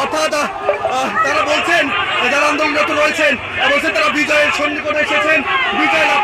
অর্থাৎ তারা বলছেন যারা আন্দোলনরত রয়েছেন বলছেন তারা বিজয়ের সন্নিকটে এসেছেন। বিজয় লাভ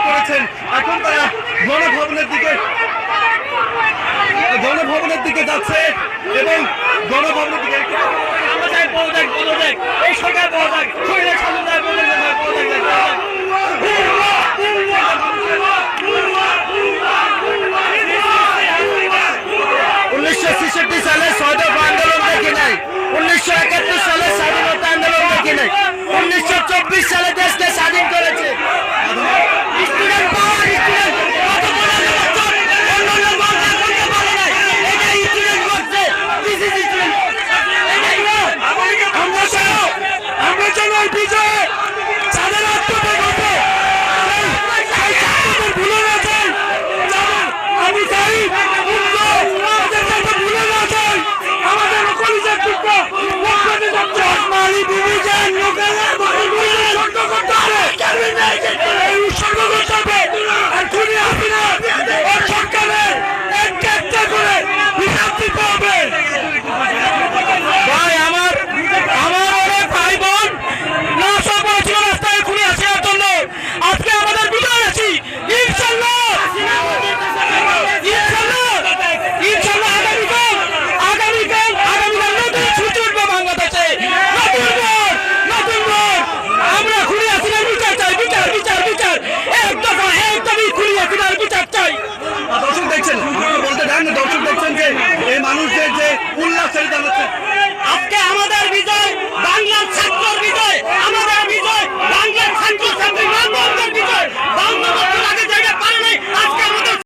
হয়েছে উল্লাসের জানাচ্ছে